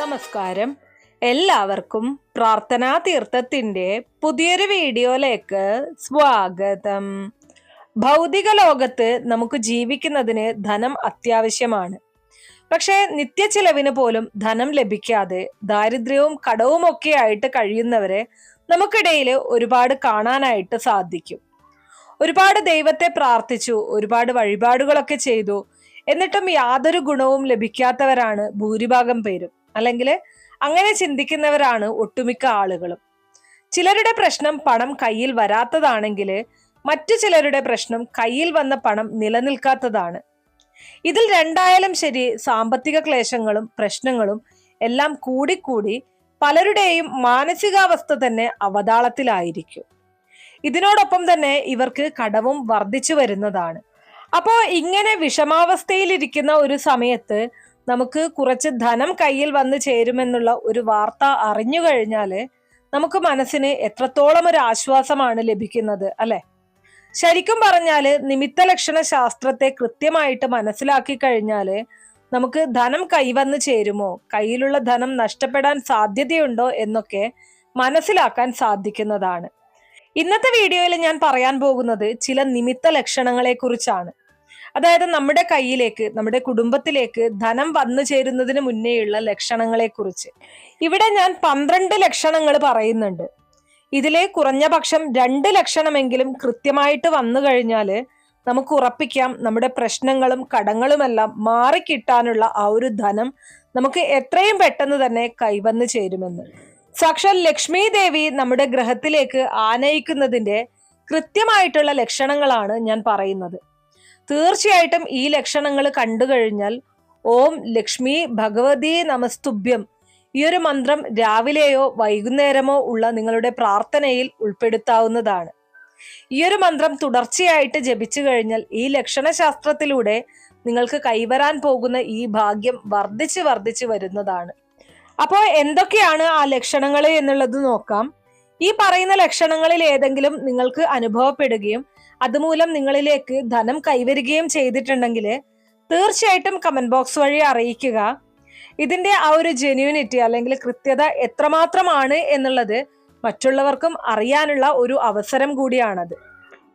നമസ്കാരം. എല്ലാവർക്കും പ്രാർത്ഥനാ തീർത്ഥത്തിന്റെ പുതിയൊരു വീഡിയോയിലേക്ക് സ്വാഗതം. ഭൗതിക ലോകത്ത് നമുക്ക് ജീവിക്കുന്നതിന് ധനം അത്യാവശ്യമാണ്. പക്ഷേ നിത്യചിലവിന് പോലും ധനം ലഭിക്കാതെ ദാരിദ്ര്യവും കടവും ഒക്കെ ആയിട്ട് കഴിയുന്നവരെ നമുക്കിടയിൽ ഒരുപാട് കാണാനായിട്ട് സാധിക്കും. ഒരുപാട് ദൈവത്തെ പ്രാർത്ഥിച്ചു ഒരുപാട് വഴിപാടുകളൊക്കെ ചെയ്തു. എന്നിട്ടും യാതൊരു ഗുണവും ലഭിക്കാത്തവരാണ് ഭൂരിഭാഗം പേരും. അല്ലെങ്കിൽ അങ്ങനെ ചിന്തിക്കുന്നവരാണ് ഒട്ടുമിക്ക ആളുകളും. ചിലരുടെ പ്രശ്നം പണം കയ്യിൽ വരാത്തതാണെങ്കിൽ മറ്റു ചിലരുടെ പ്രശ്നം കയ്യിൽ വന്ന പണം നിലനിൽക്കാത്തതാണ്. ഇതിൽ രണ്ടായാലും ശരി സാമ്പത്തിക ക്ലേശങ്ങളും പ്രശ്നങ്ങളും എല്ലാം കൂടിക്കൂടി പലരുടെയും മാനസികാവസ്ഥ തന്നെ അവതാളത്തിലായിരിക്കും. ഇതിനോടൊപ്പം തന്നെ ഇവർക്ക് കടവും വർദ്ധിച്ചു വരുന്നതാണ്. അപ്പോൾ ഇങ്ങനെ വിഷമാവസ്ഥയിലിരിക്കുന്ന ഒരു സമയത്ത് നമുക്ക് കുറച്ച് ധനം കയ്യിൽ വന്നു ചേരുമെന്നുള്ള ഒരു വാർത്ത അറിഞ്ഞു കഴിഞ്ഞാൽ നമുക്ക് മനസ്സിന് എത്രത്തോളം ഒരു ആശ്വാസമാണ് ലഭിക്കുന്നത് അല്ലെ? ശരിക്കും പറഞ്ഞാൽ നിമിത്ത ലക്ഷണ ശാസ്ത്രത്തെ കൃത്യമായിട്ട് മനസ്സിലാക്കി കഴിഞ്ഞാൽ നമുക്ക് ധനം കൈവന്ന് ചേരുമോ കയ്യിലുള്ള ധനം നഷ്ടപ്പെടാൻ സാധ്യതയുണ്ടോ എന്നൊക്കെ മനസ്സിലാക്കാൻ സാധിക്കുന്നതാണ്. ഇന്നത്തെ വീഡിയോയിൽ ഞാൻ പറയാൻ പോകുന്നത് ചില നിമിത്ത ലക്ഷണങ്ങളെ കുറിച്ചാണ് അതായത് നമ്മുടെ കയ്യിലേക്ക് നമ്മുടെ കുടുംബത്തിലേക്ക് ധനം വന്നു ചേരുന്നതിന് മുന്നേയുള്ള ലക്ഷണങ്ങളെ കുറിച്ച് ഇവിടെ ഞാൻ പന്ത്രണ്ട് ലക്ഷണങ്ങൾ പറയുന്നുണ്ട്. ഇതിലെ കുറഞ്ഞ പക്ഷം രണ്ട് ലക്ഷണമെങ്കിലും കൃത്യമായിട്ട് വന്നു കഴിഞ്ഞാൽ നമുക്ക് ഉറപ്പിക്കാം നമ്മുടെ പ്രശ്നങ്ങളും കടങ്ങളുമെല്ലാം മാറിക്കിട്ടാനുള്ള ആ ഒരു ധനം നമുക്ക് എത്രയും പെട്ടെന്ന് തന്നെ കൈവന്നു ചേരുമെന്ന്. സാക്ഷാൽ ലക്ഷ്മി ദേവി നമ്മുടെ ഗ്രഹത്തിലേക്ക് ആനയിക്കുന്നതിന്റെ കൃത്യമായിട്ടുള്ള ലക്ഷണങ്ങളാണ് ഞാൻ പറയുന്നത്. തീർച്ചയായിട്ടും ഈ ലക്ഷണങ്ങൾ കണ്ടു കഴിഞ്ഞാൽ ഓം ലക്ഷ്മി ഭഗവതി നമസ്തുഭ്യം. ഈ ഒരു മന്ത്രം രാവിലെയോ വൈകുന്നേരമോ ഉള്ള നിങ്ങളുടെ പ്രാർത്ഥനയിൽ ഉൾപ്പെടുത്താവുന്നതാണ്. ഈ ഒരു മന്ത്രം തുടർച്ചയായിട്ട് ജപിച്ചു കഴിഞ്ഞാൽ ഈ ലക്ഷണശാസ്ത്രത്തിലൂടെ നിങ്ങൾക്ക് കൈവരാൻ പോകുന്ന ഈ ഭാഗ്യം വർദ്ധിച്ച് വർദ്ധിച്ച് വരുന്നതാണ്. അപ്പോൾ എന്തൊക്കെയാണ് ആ ലക്ഷണങ്ങൾ എന്നുള്ളത് നോക്കാം. ഈ പറയുന്ന ലക്ഷണങ്ങളിൽ ഏതെങ്കിലും നിങ്ങൾക്ക് അനുഭവപ്പെടുകയും അതുമൂലം നിങ്ങളിലേക്ക് ധനം കൈവരികയും ചെയ്തിട്ടുണ്ടെങ്കിൽ തീർച്ചയായിട്ടും കമന്റ് ബോക്സ് വഴി അറിയിക്കുക. ഇതിന്റെ ആ ഒരു ജെന്യൂനിറ്റി അല്ലെങ്കിൽ കൃത്യത എത്രമാത്രമാണ് എന്നുള്ളത് മറ്റുള്ളവർക്കും അറിയാനുള്ള ഒരു അവസരം കൂടിയാണത്.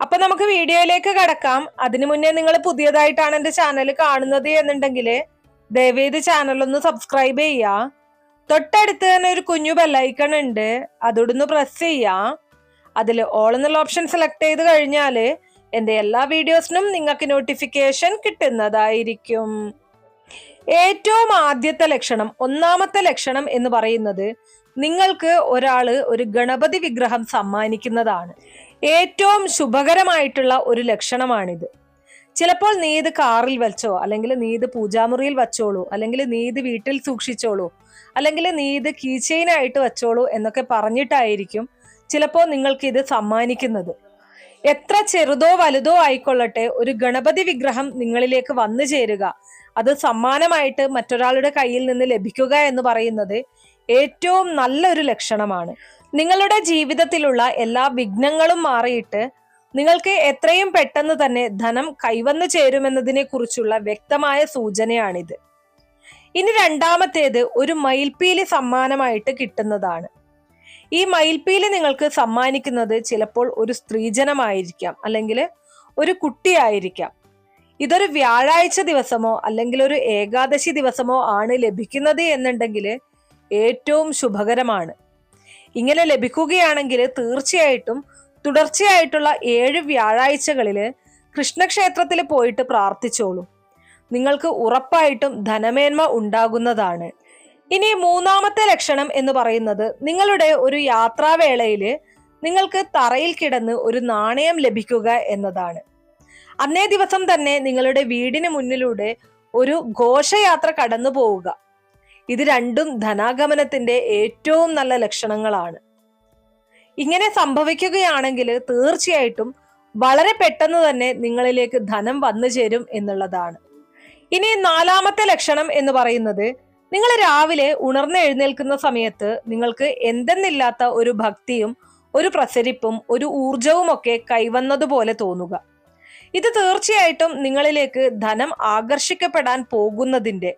അപ്പൊ നമുക്ക് വീഡിയോയിലേക്ക് കടക്കാം. അതിനു മുന്നേ നിങ്ങൾ പുതിയതായിട്ടാണ് എന്റെ ചാനൽ കാണുന്നത് എന്നുണ്ടെങ്കിൽ ദയവേത് ചാനലൊന്ന് സബ്സ്ക്രൈബ് ചെയ്യുക. തൊട്ടടുത്ത് തന്നെ ഒരു കുഞ്ഞു ബെല്ലൈക്കൺ ഉണ്ട്. അതോടൊന്ന് പ്രസ് ചെയ്യാ അതിൽ ഓൾ എന്നുള്ള ഓപ്ഷൻ സെലക്ട് ചെയ്ത് കഴിഞ്ഞാൽ എന്റെ എല്ലാ വീഡിയോസിനും നിങ്ങൾക്ക് നോട്ടിഫിക്കേഷൻ കിട്ടുന്നതായിരിക്കും. ഏറ്റവും ആദ്യത്തെ ലക്ഷണം ഒന്നാമത്തെ ലക്ഷണം എന്ന് പറയുന്നത് നിങ്ങൾക്ക് ഒരാൾ ഒരു ഗണപതി വിഗ്രഹം സമ്മാനിക്കുന്നതാണ്. ഏറ്റവും ശുഭകരമായിട്ടുള്ള ഒരു ലക്ഷണമാണിത്. ചിലപ്പോൾ നീ ഇത് കാറിൽ വെച്ചോ അല്ലെങ്കിൽ നീ ഇത് പൂജാമുറിയിൽ വച്ചോളൂ അല്ലെങ്കിൽ നീ ഇത് വീട്ടിൽ സൂക്ഷിച്ചോളൂ അല്ലെങ്കിൽ നീ ഇത് കീച്ചെയിനായിട്ട് വെച്ചോളൂ എന്നൊക്കെ പറഞ്ഞിട്ടായിരിക്കും ചിലപ്പോൾ നിങ്ങൾക്ക് ഇത് സമ്മാനിക്കുന്നത്. എത്ര ചെറുതോ വലുതോ ആയിക്കൊള്ളട്ടെ ഒരു ഗണപതി വിഗ്രഹം നിങ്ങളിലേക്ക് വന്നു ചേരുക. അത് സമ്മാനമായിട്ട് മറ്റൊരാളുടെ കയ്യിൽ നിന്ന് ലഭിക്കുക എന്ന് പറയുന്നത് ഏറ്റവും നല്ലൊരു ലക്ഷണമാണ്. നിങ്ങളുടെ ജീവിതത്തിലുള്ള എല്ലാ വിഘ്നങ്ങളും മാറിയിട്ട് നിങ്ങൾക്ക് എത്രയും പെട്ടെന്ന് തന്നെ ധനം കൈവന്നു ചേരുമെന്നതിനെ കുറിച്ചുള്ള വ്യക്തമായ സൂചനയാണിത്. ഇനി രണ്ടാമത്തേത് ഒരു മയിൽപ്പീലി സമ്മാനമായിട്ട് കിട്ടുന്നതാണ്. ഈ മയിൽപ്പീലി നിങ്ങൾക്ക് സമ്മാനിക്കുന്നത് ചിലപ്പോൾ ഒരു സ്ത്രീജനമായിരിക്കാം അല്ലെങ്കിൽ ഒരു കുട്ടിയായിരിക്കാം. ഇതൊരു വ്യാഴാഴ്ച ദിവസമോ അല്ലെങ്കിൽ ഒരു ഏകാദശി ദിവസമോ ആണ് ലഭിക്കുന്നത് എന്നുണ്ടെങ്കിൽ ഏറ്റവും ശുഭകരമാണ്. ഇങ്ങനെ ലഭിക്കുകയാണെങ്കിൽ തീർച്ചയായിട്ടും തുടർച്ചയായിട്ടുള്ള ഏഴ് വ്യാഴാഴ്ചകളിൽ കൃഷ്ണക്ഷേത്രത്തിൽ പോയിട്ട് പ്രാർത്ഥിച്ചോളൂ. നിങ്ങൾക്ക് ഉറപ്പായിട്ടും ധനമേന്മ ഉണ്ടാകുന്നതാണ്. ഇനി മൂന്നാമത്തെ ലക്ഷണം എന്ന് പറയുന്നത് നിങ്ങളുടെ ഒരു യാത്രാവേളയിൽ നിങ്ങൾക്ക് തറയിൽ കിടന്ന് ഒരു നാണയം ലഭിക്കുക എന്നതാണ്. അന്നേ ദിവസം തന്നെ നിങ്ങളുടെ വീടിന് മുന്നിലൂടെ ഒരു ഘോഷയാത്ര കടന്നു പോവുക. ഇത് രണ്ടും ധനാഗമനത്തിന്റെ ഏറ്റവും നല്ല ലക്ഷണങ്ങളാണ്. ഇങ്ങനെ സംഭവിക്കുകയാണെങ്കിൽ തീർച്ചയായിട്ടും വളരെ പെട്ടെന്ന് തന്നെ നിങ്ങളിലേക്ക് ധനം വന്നു ചേരും എന്നുള്ളതാണ്. ഇനി നാലാമത്തെ ലക്ഷണം എന്ന് പറയുന്നത് നിങ്ങൾ രാവിലെ ഉണർന്ന് എഴുന്നേൽക്കുന്ന സമയത്ത് നിങ്ങൾക്ക് എന്തെന്നില്ലാത്ത ഒരു ഭക്തിയും ഒരു പ്രസരിപ്പും ഒരു ഊർജവും ഒക്കെ കൈവന്നതുപോലെ തോന്നുക. ഇത് തീർച്ചയായിട്ടും നിങ്ങളിലേക്ക് ധനം ആകർഷിക്കപ്പെടാൻ പോകുന്നതിന്റെ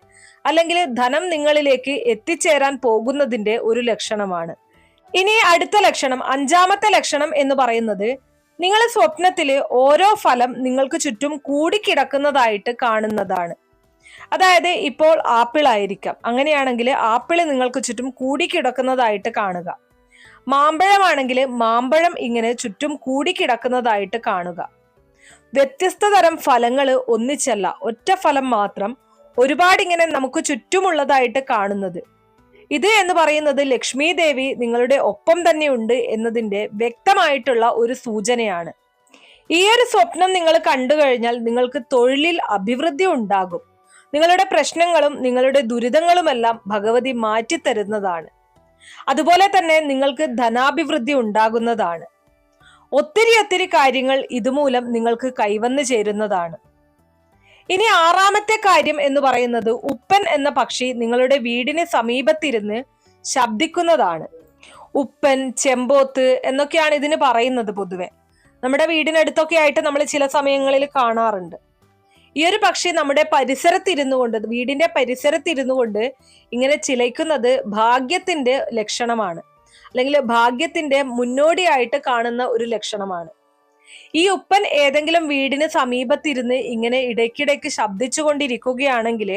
അല്ലെങ്കിൽ ധനം നിങ്ങളിലേക്ക് എത്തിച്ചേരാൻ പോകുന്നതിന്റെ ഒരു ലക്ഷണമാണ്. ഇനി അടുത്ത ലക്ഷണം അഞ്ചാമത്തെ ലക്ഷണം എന്ന് പറയുന്നത് നിങ്ങൾ സ്വപ്നത്തിൽ ഓരോ ഫലം നിങ്ങൾക്ക് ചുറ്റും കൂടിക്കിടക്കുന്നതായിട്ട് കാണുന്നതാണ്. അതായത് ഇപ്പോൾ ആപ്പിൾ ആയിരിക്കാം. അങ്ങനെയാണെങ്കിൽ ആപ്പിൾ നിങ്ങൾക്ക് ചുറ്റും കൂടിക്കിടക്കുന്നതായിട്ട് കാണുക. മാമ്പഴമാണെങ്കിൽ മാമ്പഴം ഇങ്ങനെ ചുറ്റും കൂടിക്കിടക്കുന്നതായിട്ട് കാണുക. വ്യത്യസ്ത തരം ഫലങ്ങൾ ഒന്നിച്ചല്ല ഒറ്റ ഫലം മാത്രം ഒരുപാട് ഇങ്ങനെ നമുക്ക് ചുറ്റുമുള്ളതായിട്ട് കാണുന്നത്. ഇത് എന്ന് പറയുന്നത് ലക്ഷ്മി ദേവി നിങ്ങളുടെ ഒപ്പം തന്നെ ഉണ്ട് എന്നതിന്റെ വ്യക്തമായിട്ടുള്ള ഒരു സൂചനയാണ്. ഈ ഒരു സ്വപ്നം നിങ്ങൾ കണ്ടു കഴിഞ്ഞാൽ നിങ്ങൾക്ക് തൊഴിലിൽ അഭിവൃദ്ധി ഉണ്ടാകും. നിങ്ങളുടെ പ്രശ്നങ്ങളും നിങ്ങളുടെ ദുരിതങ്ങളുമെല്ലാം ഭഗവതി മാറ്റിത്തരുന്നതാണ്. അതുപോലെ തന്നെ നിങ്ങൾക്ക് ധനാഭിവൃദ്ധി ഉണ്ടാകുന്നതാണ്. ഒത്തിരി ഒത്തിരി കാര്യങ്ങൾ ഇതുമൂലം നിങ്ങൾക്ക് കൈവന്നു ചേരുന്നതാണ്. ഇനി ആറാമത്തെ കാര്യം എന്ന് പറയുന്നത് ഉപ്പൻ എന്ന പക്ഷി നിങ്ങളുടെ വീടിന് സമീപത്തിരുന്ന് ശബ്ദിക്കുന്നതാണ്. ഉപ്പൻ ചെമ്പോത്ത് എന്നൊക്കെയാണ് ഇതിന് പറയുന്നത് പൊതുവെ. നമ്മുടെ വീടിനടുത്തൊക്കെ ആയിട്ട് നമ്മൾ ചില സമയങ്ങളിൽ കാണാറുണ്ട്. ഈ ഒരു പക്ഷി നമ്മുടെ പരിസരത്തിരുന്നു കൊണ്ട് വീടിന്റെ പരിസരത്തിരുന്നു കൊണ്ട് ഇങ്ങനെ ചിലയ്ക്കുന്നത് ഭാഗ്യത്തിന്റെ ലക്ഷണമാണ്. അല്ലെങ്കിൽ ഭാഗ്യത്തിന്റെ മുന്നോടിയായിട്ട് കാണുന്ന ഒരു ലക്ഷണമാണ്. ഈ ഉപ്പൻ ഏതെങ്കിലും വീടിന് സമീപത്തിരുന്ന് ഇങ്ങനെ ഇടയ്ക്കിടയ്ക്ക് ശബ്ദിച്ചു കൊണ്ടിരിക്കുകയാണെങ്കിൽ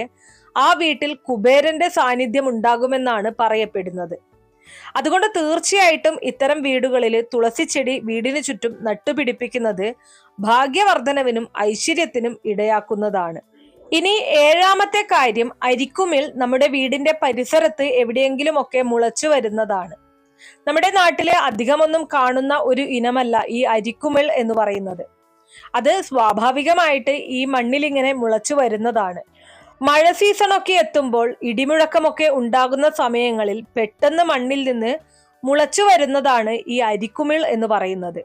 ആ വീട്ടിൽ കുബേരന്റെ സാന്നിധ്യം ഉണ്ടാകുമെന്നാണ് പറയപ്പെടുന്നത്. അതുകൊണ്ട് തീർച്ചയായിട്ടും ഇത്തരം വീടുകളിൽ തുളസി ചെടി വീടിന് ചുറ്റും നട്ടുപിടിപ്പിക്കുന്നത് ഭാഗ്യവർദ്ധനവിനും ഐശ്വര്യത്തിനും ഇടയാക്കുന്നതാണ്. ഇനി ഏഴാമത്തെ കാര്യം അരിക്കുമിൽ നമ്മുടെ വീടിന്റെ പരിസരത്ത് എവിടെയെങ്കിലുമൊക്കെ മുളച്ചു വരുന്നതാണ്. നമ്മുടെ നാട്ടിലെ അധികമൊന്നും കാണുന്ന ഒരു ഇനമല്ല ഈ അരിക്കുമിൽ എന്ന് പറയുന്നത്. അത് സ്വാഭാവികമായിട്ട് ഈ മണ്ണിൽ ഇങ്ങനെ മുളച്ചു വരുന്നതാണ്. മഴ സീസണൊക്കെ എത്തുമ്പോൾ ഇടിമുഴക്കമൊക്കെ ഉണ്ടാകുന്ന സമയങ്ങളിൽ പെട്ടെന്ന് മണ്ണിൽ നിന്ന് മുളച്ചു വരുന്നതാണ് ഈ അരിക്കുമിൾ എന്ന് പറയുന്നത്.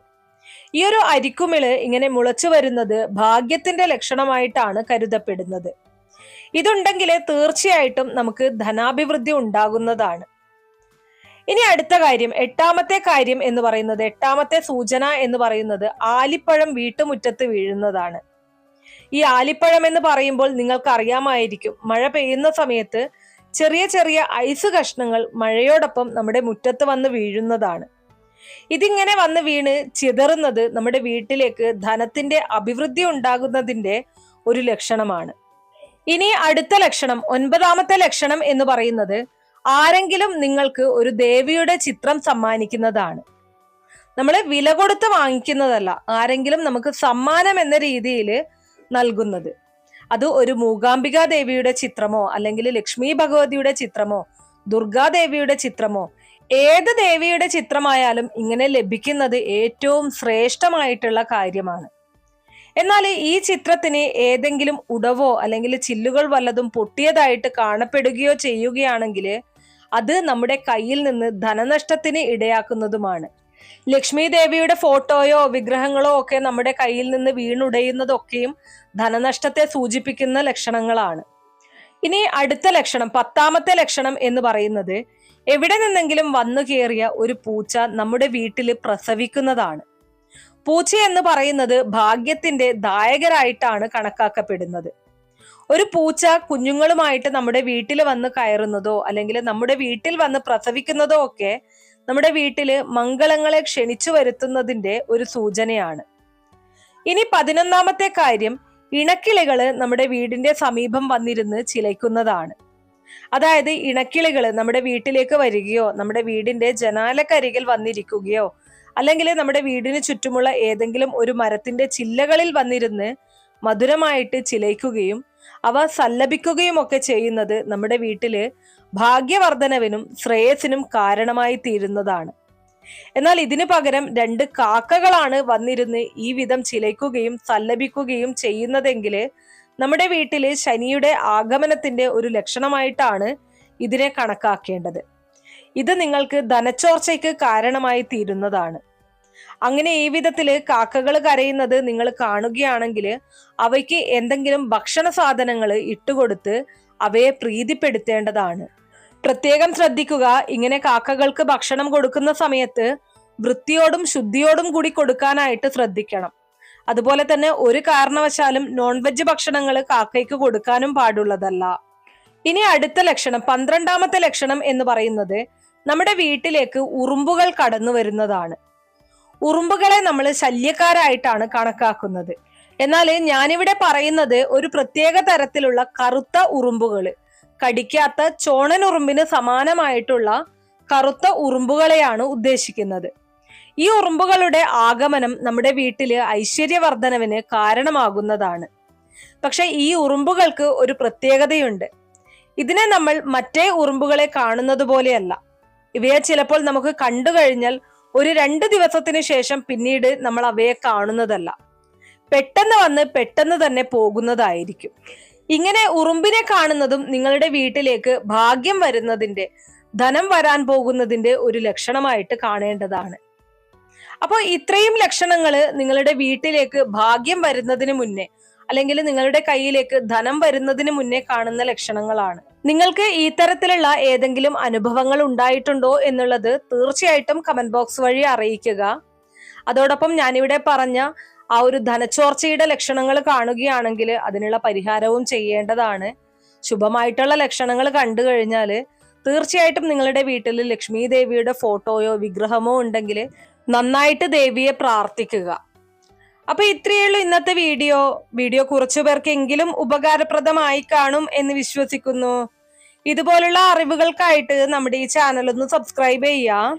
ഈ ഒരു അരിക്കുമിൾ ഇങ്ങനെ മുളച്ചു വരുന്നത് ഭാഗ്യത്തിന്റെ ലക്ഷണമായിട്ടാണ് കരുതപ്പെടുന്നത്. ഇതുണ്ടെങ്കിൽ തീർച്ചയായിട്ടും നമുക്ക് ധനാഭിവൃദ്ധി ഉണ്ടാകുന്നതാണ്. ഇനി അടുത്ത കാര്യം എട്ടാമത്തെ കാര്യം എന്ന് പറയുന്നത് എട്ടാമത്തെ സൂചന എന്ന് പറയുന്നത് ആലിപ്പഴം വീട്ടുമുറ്റത്ത് വീഴുന്നതാണ്. ഈ ആലിപ്പഴം എന്ന് പറയുമ്പോൾ നിങ്ങൾക്ക് അറിയാമായിരിക്കും മഴ പെയ്യുന്ന സമയത്ത് ചെറിയ ചെറിയ ഐസ് കഷ്ണങ്ങൾ മഴയോടൊപ്പം നമ്മുടെ മുറ്റത്ത് വന്ന് വീഴുന്നതാണ്. ഇതിങ്ങനെ വന്ന് വീണ് ചിതറുന്നത് നമ്മുടെ വീട്ടിലേക്ക് ധനത്തിന്റെ അഭിവൃദ്ധി ഉണ്ടാകുന്നതിന്റെ ഒരു ലക്ഷണമാണ്. ഇനി അടുത്ത ലക്ഷണം ഒൻപതാമത്തെ ലക്ഷണം എന്ന് പറയുന്നത് ആരെങ്കിലും നിങ്ങൾക്ക് ഒരു ദേവിയുടെ ചിത്രം സമ്മാനിക്കുന്നതാണ്. നമ്മൾ വില കൊടുത്ത് വാങ്ങിക്കുന്നതല്ല ആരെങ്കിലും നമുക്ക് സമ്മാനം എന്ന രീതിയിൽ നൽകുന്നത്. അത് ഒരു മൂകാംബിക ദേവിയുടെ ചിത്രമോ അല്ലെങ്കിൽ ലക്ഷ്മി ഭഗവതിയുടെ ചിത്രമോ ദുർഗാദേവിയുടെ ചിത്രമോ ഏത് ദേവിയുടെ ചിത്രമായാലും ഇങ്ങനെ ലഭിക്കുന്നത് ഏറ്റവും ശ്രേഷ്ഠമായിട്ടുള്ള കാര്യമാണ്. എന്നാൽ ഈ ചിത്രത്തിന് ഏതെങ്കിലും ഉടവോ അല്ലെങ്കിൽ ചില്ലുകൾ വല്ലതും പൊട്ടിയതായിട്ട് കാണപ്പെടുകയോ ചെയ്യുകയാണെങ്കിൽ അത് നമ്മുടെ കയ്യിൽ നിന്ന് ധനനഷ്ടത്തിന് ഇടയാക്കുന്നതുമാണ്. ലക്ഷ്മി ദേവിയുടെ ഫോട്ടോയോ വിഗ്രഹങ്ങളോ ഒക്കെ നമ്മുടെ കയ്യിൽ നിന്ന് വീണുടയുന്നതൊക്കെയും ധനനഷ്ടത്തെ സൂചിപ്പിക്കുന്ന ലക്ഷണങ്ങളാണ്. ഇനി അടുത്ത ലക്ഷണം പത്താമത്തെ ലക്ഷണം എന്ന് പറയുന്നത് എവിടെ നിന്നെങ്കിലും വന്നു കയറിയ ഒരു പൂച്ച നമ്മുടെ വീട്ടിൽ പ്രസവിക്കുന്നതാണ്. പൂച്ച എന്ന് പറയുന്നത് ഭാഗ്യത്തിന്റെ ദായകരായിട്ടാണ് കണക്കാക്കപ്പെടുന്നത്. ഒരു പൂച്ച കുഞ്ഞുങ്ങളുമായിട്ട് നമ്മുടെ വീട്ടിൽ വന്ന് കയറുന്നതോ അല്ലെങ്കിൽ നമ്മുടെ വീട്ടിൽ വന്ന് പ്രസവിക്കുന്നതോ ഒക്കെ നമ്മുടെ വീട്ടിൽ മംഗളങ്ങളെ ക്ഷണിച്ചു വരുത്തുന്നതിന്റെ ഒരു സൂചനയാണ്. ഇനി പതിനൊന്നാമത്തെ കാര്യം ഇണക്കിളികൾ നമ്മുടെ വീടിന്റെ സമീപം വന്നിരുന്ന് ചിലയ്ക്കുന്നതാണ്. അതായത് ഇണക്കിളികൾ നമ്മുടെ വീട്ടിലേക്ക് വരികയോ നമ്മുടെ വീടിന്റെ ജനാലക്കരികിൽ വന്നിരിക്കുകയോ അല്ലെങ്കിൽ നമ്മുടെ വീടിന് ചുറ്റുമുള്ള ഏതെങ്കിലും ഒരു മരത്തിന്റെ ചില്ലകളിൽ വന്നിരുന്ന് മധുരമായിട്ട് ചിലയ്ക്കുകയും അവ സല്ലപിക്കുകയും ഒക്കെ ചെയ്യുന്നത് നമ്മുടെ വീട്ടിൽ ഭാഗ്യവർദ്ധനവിനും ശ്രേയസിനും കാരണമായി തീരുന്നതാണ്. എന്നാൽ ഇതിനു പകരം രണ്ട് കാക്കകളാണ് വന്നിരുന്ന് ഈ വിധം ചിലയ്ക്കുകയും സല്ലപിക്കുകയും ചെയ്യുന്നതെങ്കിൽ നമ്മുടെ വീട്ടിൽ ശനിയുടെ ആഗമനത്തിന്റെ ഒരു ലക്ഷണമായിട്ടാണ് ഇതിനെ കണക്കാക്കേണ്ടത്. ഇത് നിങ്ങൾക്ക് ധനച്ചോർച്ചയ്ക്ക് കാരണമായി തീരുന്നതാണ്. അങ്ങനെ ഈ വിധത്തിൽ കാക്കകൾ കരയുന്നത് നിങ്ങൾ കാണുകയാണെങ്കിൽ അവയ്ക്ക് എന്തെങ്കിലും ഭക്ഷണ സാധനങ്ങൾ ഇട്ടുകൊടുത്ത് അവയെ പ്രീതിപ്പെടുത്തേണ്ടതാണ്. പ്രത്യേകം ശ്രദ്ധിക്കുക. ഇങ്ങനെ കാക്കകൾക്ക് ഭക്ഷണം കൊടുക്കുന്ന സമയത്ത് വൃത്തിയോടും ശുദ്ധിയോടും കൂടി കൊടുക്കാനായിട്ട് ശ്രദ്ധിക്കണം. അതുപോലെ തന്നെ ഒരു കാരണവശാലും നോൺ വെജ് ഭക്ഷണങ്ങൾ കാക്കയ്ക്ക് കൊടുക്കാനും പാടുള്ളതല്ല. ഇനി അടുത്ത ലക്ഷണം പന്ത്രണ്ടാമത്തെ ലക്ഷണം എന്ന് പറയുന്നത് നമ്മുടെ വീട്ടിലേക്ക് ഉറുമ്പുകൾ കടന്നു വരുന്നതാണ്. ഉറുമ്പുകളെ നമ്മൾ ശല്യക്കാരായിട്ടാണ് കണക്കാക്കുന്നത്. എന്നാൽ ഞാനിവിടെ പറയുന്നത് ഒരു പ്രത്യേക തരത്തിലുള്ള കറുത്ത ഉറുമ്പുകൾ കടിക്കാത്ത ചോണൻ ഉറുമ്പിന് സമാനമായിട്ടുള്ള കറുത്ത ഉറുമ്പുകളെയാണ് ഉദ്ദേശിക്കുന്നത്. ഈ ഉറുമ്പുകളുടെ ആഗമനം നമ്മുടെ വീട്ടിൽ ഐശ്വര്യവർദ്ധനവിന് കാരണമാകുന്നതാണ്. പക്ഷെ ഈ ഉറുമ്പുകൾക്ക് ഒരു പ്രത്യേകതയുണ്ട്. ഇതിനെ നമ്മൾ മറ്റേ ഉറുമ്പുകളെ കാണുന്നത് പോലെയല്ല. ഇവയെ ചിലപ്പോൾ നമുക്ക് കണ്ടു കഴിഞ്ഞാൽ ഒരു രണ്ട് ദിവസത്തിന് ശേഷം പിന്നീട് നമ്മൾ അവയെ കാണുന്നതല്ല. പെട്ടെന്ന് വന്ന് പെട്ടെന്ന് തന്നെ പോകുന്നതായിരിക്കും. ഇങ്ങനെ ഉറുമ്പിനെ കാണുന്നതും നിങ്ങളുടെ വീട്ടിലേക്ക് ഭാഗ്യം വരുന്നതിന്റെ ധനം വരാൻ പോകുന്നതിന്റെ ഒരു ലക്ഷണമായിട്ട് കാണേണ്ടതാണ്. അപ്പോൾ ഇത്രയും ലക്ഷണങ്ങൾ നിങ്ങളുടെ വീട്ടിലേക്ക് ഭാഗ്യം വരുന്നതിന് മുന്നേ അല്ലെങ്കിൽ നിങ്ങളുടെ കയ്യിലേക്ക് ധനം വരുന്നതിന് മുന്നേ കാണുന്ന ലക്ഷണങ്ങളാണ്. നിങ്ങൾക്ക് ഈ തരത്തിലുള്ള ഏതെങ്കിലും അനുഭവങ്ങൾ ഉണ്ടായിട്ടുണ്ടോ എന്നുള്ളത് തീർച്ചയായിട്ടും കമന്റ് ബോക്സ് വഴി അറിയിക്കുക. അതോടൊപ്പം ഞാനിവിടെ പറഞ്ഞ ആ ഒരു ധനച്ചോർച്ചയുടെ ലക്ഷണങ്ങൾ കാണുകയാണെങ്കിൽ അതിനുള്ള പരിഹാരവും ചെയ്യേണ്ടതാണ്. ശുഭമായിട്ടുള്ള ലക്ഷണങ്ങൾ കണ്ടു കഴിഞ്ഞാൽ തീർച്ചയായിട്ടും നിങ്ങളുടെ വീട്ടിൽ ലക്ഷ്മി ദേവിയുടെ ഫോട്ടോയോ വിഗ്രഹമോ ഉണ്ടെങ്കിൽ നന്നായിട്ട് ദേവിയെ പ്രാർത്ഥിക്കുക. അപ്പൊ ഇത്രയേ ഉള്ളൂ ഇന്നത്തെ വീഡിയോ. വീഡിയോ കുറച്ചു പേർക്കെങ്കിലും ഉപകാരപ്രദമായി കാണും എന്ന് വിശ്വസിക്കുന്നു. ഇതുപോലുള്ള അറിവുകൾക്കായിട്ട് നമ്മുടെ ഈ ചാനൽ ഒന്ന് സബ്സ്ക്രൈബ് ചെയ്യുക.